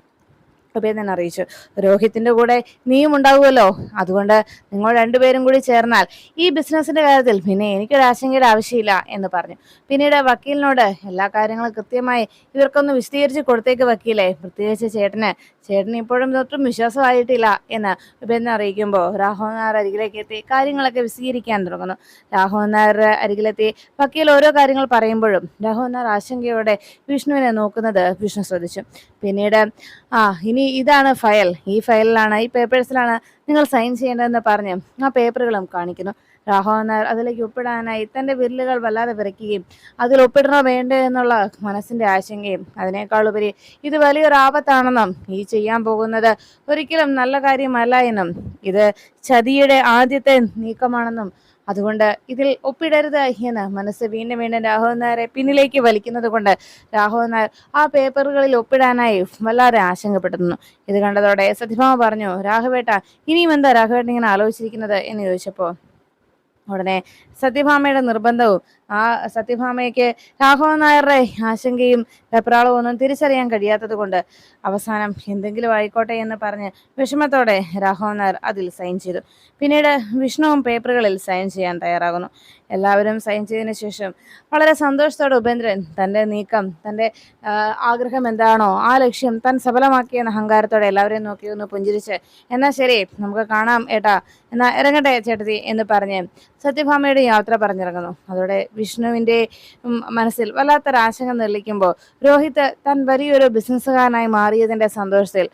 ഉപേന്ദ്രൻ അറിയിച്ചു. രോഹിത്തിന്റെ കൂടെ നീയും ഉണ്ടാവുമല്ലോ. അതുകൊണ്ട് നിങ്ങൾ രണ്ടുപേരും കൂടി ചേർന്നാൽ ഈ ബിസിനസിന്റെ കാര്യത്തിൽ പിന്നെ എനിക്കൊരു ആശങ്കയുടെ ആവശ്യമില്ല എന്ന് പറഞ്ഞു. പിന്നീട് വക്കീലിനോട് എല്ലാ കാര്യങ്ങളും കൃത്യമായി ഇവർക്കൊന്ന് വിശദീകരിച്ച് കൊടുത്തേക്ക് വക്കീലെ. പ്രത്യേകിച്ച് ചേട്ടന് ചേട്ടന് ഇപ്പോഴും ഒട്ടും വിശ്വാസമായിട്ടില്ല എന്ന് ഉപേന്ദ്രൻ അറിയിക്കുമ്പോൾ രാഘവൻ നായർ അരികിലേക്ക് എത്തി കാര്യങ്ങളൊക്കെ വിശദീകരിക്കാൻ തുടങ്ങുന്നു. രാഘവൻ നായർ അരികിലെത്തി. വക്കീൽ ഓരോ കാര്യങ്ങൾ പറയുമ്പോഴും രാഘവൻ നായർ ആശങ്കയോടെ വിഷ്ണുവിനെ നോക്കുന്നത് വിഷ്ണു ശ്രദ്ധിച്ചു. പിന്നീട് ആ ഇനി ഇതാണ് ഫയൽ. ഈ ഫയലിലാണ് ഈ പേപ്പേഴ്സിലാണ് നിങ്ങൾ സൈൻ ചെയ്യേണ്ടതെന്ന് പറഞ്ഞ് ആ പേപ്പറുകളും കാണിക്കുന്നു. രാഘവൻ അതിലേക്ക് ഒപ്പിടാനായി തന്റെ വിരലുകൾ വല്ലാതെ വിറയ്ക്കുകയും അതിൽ ഒപ്പിടണോ വേണ്ടേ എന്നുള്ള മനസ്സിന്റെ ആശങ്കയും. അതിനേക്കാൾ ഉപരി ഇത് വലിയൊരു ആപത്താണെന്നും ഈ ചെയ്യാൻ പോകുന്നത് ഒരിക്കലും നല്ല കാര്യമല്ല എന്നും. ഇത് ചതിയുടെ ആദ്യത്തെ നീക്കമാണെന്നും. അതുകൊണ്ട് ഇതിൽ ഒപ്പിടരുത് എന്ന് മനസ്സ് വീണ്ടും വീണ്ടും രാഘവൻ നായരെ പിന്നിലേക്ക് വലിക്കുന്നത് കൊണ്ട് രാഘവൻ നായർ ആ പേപ്പറുകളിൽ ഒപ്പിടാനായി വല്ലാതെ ആശങ്കപ്പെടുന്നു ഇത് കണ്ടതോടെ സത്യഭാമ പറഞ്ഞു രാഘവേട്ട ഇനിയും എന്താ രാഘവേട്ടൻ ഇങ്ങനെ ആലോചിച്ചിരിക്കുന്നത്? എന്ന് ചോദിച്ചപ്പോൾ ഉടനെ സത്യഭാമയുടെ നിർബന്ധവും ആ സത്യഭാമയ്ക്ക് രാഘവൻ നായരുടെ ആശങ്കയും വെപ്രാളവും ഒന്നും തിരിച്ചറിയാൻ കഴിയാത്തത് കൊണ്ട് അവസാനം എന്തെങ്കിലും ആയിക്കോട്ടെ എന്ന് പറഞ്ഞ് വിഷമത്തോടെ രാഘവൻ നായർ അതിൽ സൈൻ ചെയ്തു. പിന്നീട് വിഷ്ണുവും പേപ്പറുകളിൽ സൈൻ ചെയ്യാൻ തയ്യാറാകുന്നു. എല്ലാവരും സൈൻ ചെയ്തതിനു ശേഷം വളരെ സന്തോഷത്തോടെ ഉപേന്ദ്രൻ തന്റെ നീക്കം തന്റെ ആഗ്രഹം എന്താണോ ആ ലക്ഷ്യം താൻ സഫലമാക്കിയെന്ന അഹങ്കാരത്തോടെ എല്ലാവരെയും നോക്കി ഒന്ന് പുഞ്ചിരിച്ച് എന്നാൽ ശരി നമുക്ക് കാണാം ഏട്ടാ എന്നാൽ ഇറങ്ങട്ടെ ചേട്ടത്തി എന്ന് പറഞ്ഞ് സത്യഭാമയുടെ യാത്ര പറഞ്ഞിറങ്ങുന്നു. അതോടെ വിഷ്ണുവിന്റെ മനസ്സിൽ വല്ലാത്തൊരു ആശങ്ക നിർളിക്കുമ്പോൾ രോഹിത് താൻ വലിയൊരു ബിസിനസ്സുകാരനായി മാറിയതിന്റെ സന്തോഷത്തിൽ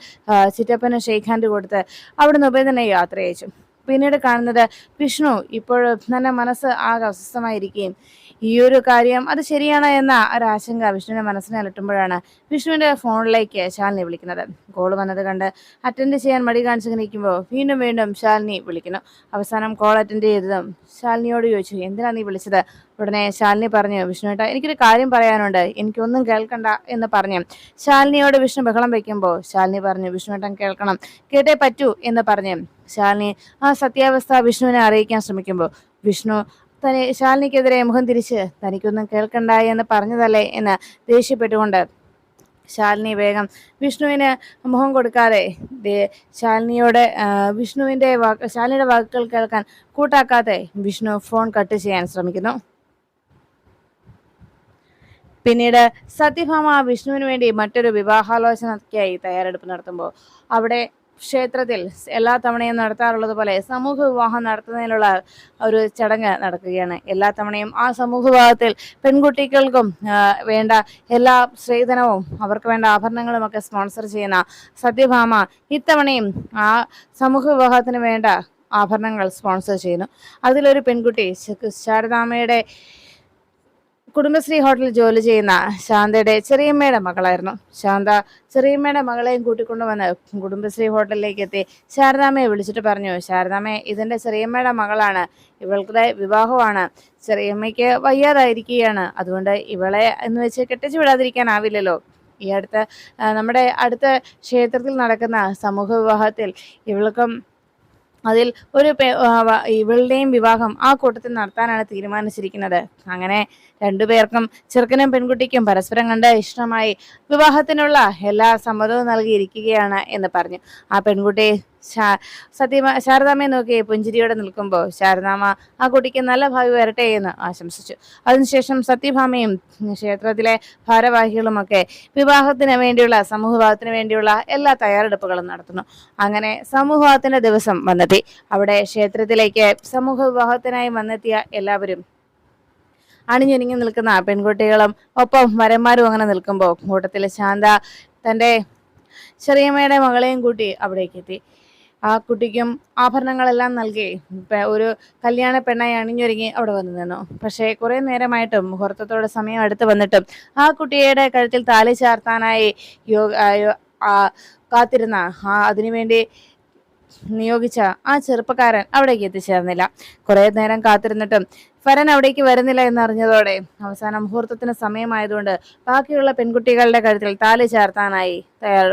ചിറ്റപ്പന് ഷെയ്ഖ് ഹാൻഡ് കൊടുത്ത് അവിടുന്ന് ഉപേതനെ യാത്ര അയച്ചു പിന്നീട് കാണുന്നത് വിഷ്ണു ഇപ്പോൾ തന്നെ മനസ്സ് ആകെ അസ്വസ്ഥമായിരിക്കുകയും ഈ ഒരു കാര്യം അത് ശരിയാണ് എന്ന ഒരാശങ്ക വിഷ്ണുവിന്റെ മനസ്സിനെ അലട്ടുമ്പോഴാണ് വിഷ്ണുവിന്റെ ഫോണിലേക്ക് ശാലിനി വിളിക്കുന്നത്. കോൾ വന്നത് കണ്ട് അറ്റൻഡ് ചെയ്യാൻ മടി കാണിച്ചു നിൽക്കുമ്പോൾ വീണ്ടും വീണ്ടും ശാലിനി വിളിക്കുന്നു. അവസാനം കോൾ അറ്റൻഡ് ചെയ്തതും ശാലിനിയോട് ചോദിച്ചു എന്തിനാണ് നീ വിളിച്ചത്? ഉടനെ ശാലിനി പറഞ്ഞു വിഷ്ണുവേട്ട എനിക്കൊരു കാര്യം പറയാനുണ്ട്. എനിക്കൊന്നും കേൾക്കണ്ട എന്ന് പറഞ്ഞു. ശാലിനിയോട് വിഷ്ണു ബഹളം വയ്ക്കുമ്പോൾ ശാലിനി പറഞ്ഞു വിഷ്ണുവേട്ടൻ കേൾക്കണം. കേട്ടേ പറ്റൂ എന്ന് പറഞ്ഞു. ശാലിനി ആ സത്യാവസ്ഥ വിഷ്ണുവിനെ അറിയിക്കാൻ ശ്രമിക്കുമ്പോൾ വിഷ്ണു തന്നെ ശാലിനിക്കെതിരെ മുഖം തിരിച്ച് തനിക്കൊന്നും കേൾക്കണ്ടായി എന്ന് പറഞ്ഞതല്ലേ എന്ന് ദേഷ്യപ്പെട്ടുകൊണ്ട് ശാലിനി വേഗം വിഷ്ണുവിന് മുഖം കൊടുക്കാതെ ശാലിനിയോട് വിഷ്ണുവിന്റെ വാക്ക് ശാലിനിയുടെ വാക്കുകൾ കേൾക്കാൻ കൂട്ടാക്കാതെ വിഷ്ണു ഫോൺ കട്ട് ചെയ്യാൻ ശ്രമിക്കുന്നു. പിന്നീട് സത്യഭാമ വിഷ്ണുവിന് വേണ്ടി മറ്റൊരു വിവാഹാലോചനയ്ക്കായി തയ്യാറെടുപ്പ് നടത്തുമ്പോൾ അവിടെ ക്ഷേത്രത്തിൽ എല്ലാ തവണയും നടത്താറുള്ളത് പോലെ സമൂഹ വിവാഹം നടത്തുന്നതിനുള്ള ഒരു ചടങ്ങ് നടക്കുകയാണ്. എല്ലാ തവണയും ആ സമൂഹ വിവാഹത്തിൽ പെൺകുട്ടികൾക്കും വേണ്ട എല്ലാ സ്ത്രീധനവും അവർക്ക് വേണ്ട ആഭരണങ്ങളും ഒക്കെ സ്പോൺസർ ചെയ്യുന്ന സത്യഭാമ ഇത്തവണയും ആ സമൂഹ വിവാഹത്തിന് വേണ്ട ആഭരണങ്ങൾ സ്പോൺസർ ചെയ്യുന്നു. അതിലൊരു പെൺകുട്ടി ശാരദാമ്മയുടെ കുടുംബശ്രീ ഹോട്ടലിൽ ജോലി ചെയ്യുന്ന ശാന്തയുടെ ചെറിയമ്മയുടെ മകളായിരുന്നു. ശാന്ത ചെറിയമ്മയുടെ മകളെയും കൂട്ടിക്കൊണ്ടുവന്ന് കുടുംബശ്രീ ഹോട്ടലിലേക്ക് എത്തി. ശാരദാമ്മയെ വിളിച്ചിട്ട് പറഞ്ഞു ശാരദാമ്മയെ ഇതിന്റെ ചെറിയമ്മയുടെ മകളാണ്. ഇവളുടെ വിവാഹമാണ്. ചെറിയമ്മയ്ക്ക് വയ്യാതായിരിക്കുകയാണ്. അതുകൊണ്ട് ഇവളെ എന്ന് വെച്ച് കെട്ടിച്ചു വിടാതിരിക്കാനാവില്ലല്ലോ ഈ അടുത്ത നമ്മുടെ അടുത്ത ക്ഷേത്രത്തിൽ നടക്കുന്ന സമൂഹ വിവാഹത്തിൽ ഇവൾക്കും അതിൽ ഒരു ഇവളുടെയും വിവാഹം ആ കൂട്ടത്തിൽ നടത്താനാണ് തീരുമാനിച്ചിരിക്കുന്നത്. അങ്ങനെ രണ്ടുപേർക്കും ചെറുക്കനും പെൺകുട്ടിക്കും പരസ്പരം കണ്ട് ഇഷ്ടമായി വിവാഹത്തിനുള്ള എല്ലാ സമ്മതവും നൽകിയിരിക്കുകയാണ് എന്ന് പറഞ്ഞു. ആ പെൺകുട്ടി ശാ- സത്യമ ശാരദാമ്മയെ നോക്കി പുഞ്ചിരിയോടെ നിൽക്കുമ്പോൾ ശാരദാമ്മ ആ കുട്ടിക്ക് നല്ല ഭാവി വരട്ടെ എന്ന് ആശംസിച്ചു. അതിനുശേഷം സത്യഭാമയും ക്ഷേത്രത്തിലെ ഭാരവാഹികളുമൊക്കെ വിവാഹത്തിന് വേണ്ടിയുള്ള സമൂഹവാദത്തിന് വേണ്ടിയുള്ള എല്ലാ തയ്യാറെടുപ്പുകളും നടത്തുന്നു. അങ്ങനെ സമൂഹവാദത്തിന്റെ ദിവസം വന്നെത്തി. അവിടെ ക്ഷേത്രത്തിലേക്ക് സമൂഹ വിവാഹത്തിനായി വന്നെത്തിയ എല്ലാവരും അണിഞ്ഞൊരുങ്ങി നിൽക്കുന്ന പെൺകുട്ടികളും ഒപ്പം വരന്മാരും അങ്ങനെ നിൽക്കുമ്പോൾ കൂട്ടത്തിൽ ശാന്ത തന്റെ ചെറിയമ്മയുടെ മകളെയും കൂട്ടി അവിടേക്ക് എത്തി ആ കുട്ടിക്കും ആഭരണങ്ങളെല്ലാം നൽകി. ഒരു കല്യാണ പെണ്ണായി അണിഞ്ഞൊരുങ്ങി അവിടെ വന്നു നിന്നു പക്ഷേ കുറെ നേരമായിട്ടും മുഹൂർത്തത്തോടെ സമയം അടുത്ത് വന്നിട്ടും ആ കുട്ടിയുടെ കഴുത്തിൽ താലി ചാർത്താനായി യോഗ കാത്തിരുന്ന ആ അതിനുവേണ്ടി നിയോഗിച്ച ആ ചെറുപ്പക്കാരൻ അവിടേക്ക് എത്തിച്ചേർന്നില്ല. കുറേ നേരം കാത്തിരുന്നിട്ടും വരൻ അവിടേക്ക് വരുന്നില്ല എന്നറിഞ്ഞതോടെ അവസാന മുഹൂർത്തത്തിന് സമയമായതുകൊണ്ട് ബാക്കിയുള്ള പെൺകുട്ടികളുടെ കഴുത്തിൽ താലി ചേർത്താനായി തയ്യാർ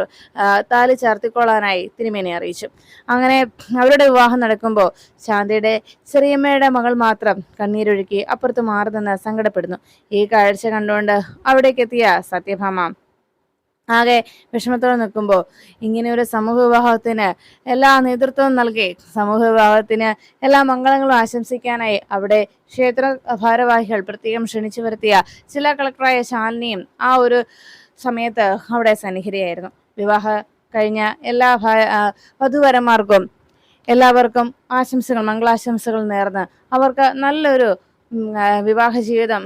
താലി ചാർത്തിക്കൊള്ളാനായി തിരുമേനി അറിയിച്ചു. അങ്ങനെ അവരുടെ വിവാഹം നടക്കുമ്പോൾ ശാന്തിയുടെ ചെറിയമ്മയുടെ മകൾ മാത്രം കണ്ണീരൊഴുക്കി അപ്പുറത്ത് മാറുന്നെന്ന് നിന്ന് സങ്കടപ്പെടുന്നു. ഈ കാഴ്ച കണ്ടുകൊണ്ട് അവിടേക്കെത്തിയ സത്യഭാമ ആകെ വിഷമത്തോടെ നിൽക്കുമ്പോൾ ഇങ്ങനെ ഒരു സമൂഹ വിവാഹത്തിന് എല്ലാ നേതൃത്വവും നൽകി. സമൂഹ വിവാഹത്തിന് എല്ലാ മംഗളങ്ങളും ആശംസിക്കാനായി അവിടെ ക്ഷേത്ര ഭാരവാഹികൾ പ്രത്യേകം ക്ഷണിച്ചു വരുത്തിയ ജില്ലാ കളക്ടറായ ശാലിനിയും ആ ഒരു സമയത്ത് അവിടെ സന്നിഹിതയായിരുന്നു. വിവാഹ കഴിഞ്ഞ എല്ലാ വധുവരന്മാർക്കും എല്ലാവർക്കും ആശംസകൾ മംഗളാശംസകൾ നേർന്ന് അവർക്ക് നല്ലൊരു വിവാഹ ജീവിതം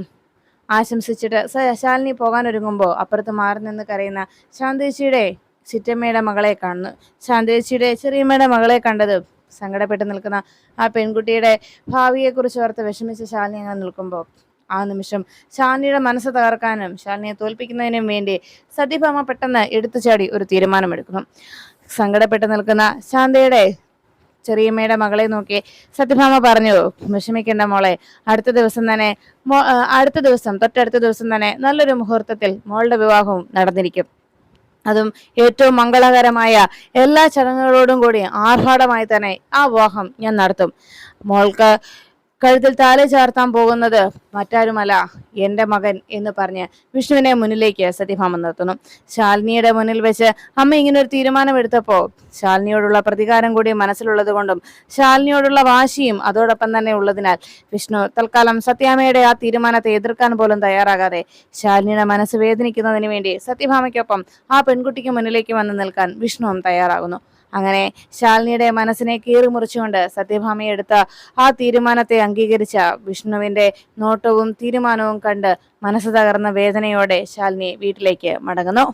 ആശംസിച്ചിട്ട് ശാലിനി പോകാനൊരുങ്ങുമ്പോൾ അപ്പുറത്ത് മാറി നിന്ന് കരയുന്ന ശാന്തേച്ചിയുടെ ചിറ്റമ്മയുടെ മകളെ കാണുന്നു. ശാന്തേച്ചിയുടെ ചെറിയമ്മയുടെ മകളെ കണ്ടത് സങ്കടപ്പെട്ട് നിൽക്കുന്ന ആ പെൺകുട്ടിയുടെ ഭാവിയെക്കുറിച്ച് ഓർത്ത് വിഷമിച്ച ശാലിനി അങ്ങനെ നിൽക്കുമ്പോൾ ആ നിമിഷം ശാലിനിയുടെ മനസ്സ് തകർക്കാനും ശാലിനിയെ തോൽപ്പിക്കുന്നതിനും വേണ്ടി സതിഭാമ പെട്ടെന്ന് എടുത്തുചാടി ഒരു തീരുമാനമെടുക്കുന്നു. സങ്കടപ്പെട്ട് നിൽക്കുന്ന ശാന്തയുടെ ചെറിയമ്മയുടെ മകളെ നോക്കി സത്യഭാമ പറഞ്ഞു വിഷമിക്കേണ്ട മോളെ അടുത്ത ദിവസം തന്നെ അടുത്ത ദിവസം തൊട്ടടുത്ത ദിവസം തന്നെ നല്ലൊരു മുഹൂർത്തത്തിൽ മോളുടെ വിവാഹവും നടന്നിരിക്കും. അതും ഏറ്റവും മംഗളകരമായ എല്ലാ ചടങ്ങുകളോടും കൂടി ആർഭാടമായി തന്നെ ആ വിവാഹം ഞാൻ നടത്തും. മോൾക്ക് കഴുത്തിൽ താല ചാർത്താൻ പോകുന്നത് മറ്റാരുമല്ല എന്റെ മകൻ എന്ന് പറഞ്ഞ് വിഷ്ണുവിനെ മുന്നിലേക്ക് സത്യഭാമ നിർത്തുന്നു. ശാലിനിയുടെ മുന്നിൽ വെച്ച് അമ്മ ഇങ്ങനെ ഒരു തീരുമാനമെടുത്തപ്പോ ശാലിനിയോടുള്ള പ്രതികാരം കൂടി മനസ്സിലുള്ളത് കൊണ്ടും ശാലിനിയോടുള്ള വാശിയും അതോടൊപ്പം തന്നെ ഉള്ളതിനാൽ വിഷ്ണു തൽക്കാലം സത്യാമ്മയുടെ ആ തീരുമാനത്തെ എതിർക്കാൻ പോലും തയ്യാറാകാതെ ശാലിനിയുടെ മനസ്സ് വേദനിക്കുന്നതിന് വേണ്ടി സത്യഭാമയ്ക്കൊപ്പം ആ പെൺകുട്ടിക്ക് മുന്നിലേക്ക് വന്ന് നിൽക്കാൻ വിഷ്ണുവും തയ്യാറാകുന്നു. അങ്ങനെ ശാലിനിയുടെ മനസ്സിനെ കീറിമുറിച്ചുകൊണ്ട് സത്യഭാമയെ എടുത്ത ആ തീരുമാനത്തെ അംഗീകരിച്ച വിഷ്ണുവിന്റെ നോട്ടവും തീരുമാനവും കണ്ട് മനസ്സ് തകർന്ന വേദനയോടെ ശാലിനി വീട്ടിലേക്ക് മടങ്ങുന്നു.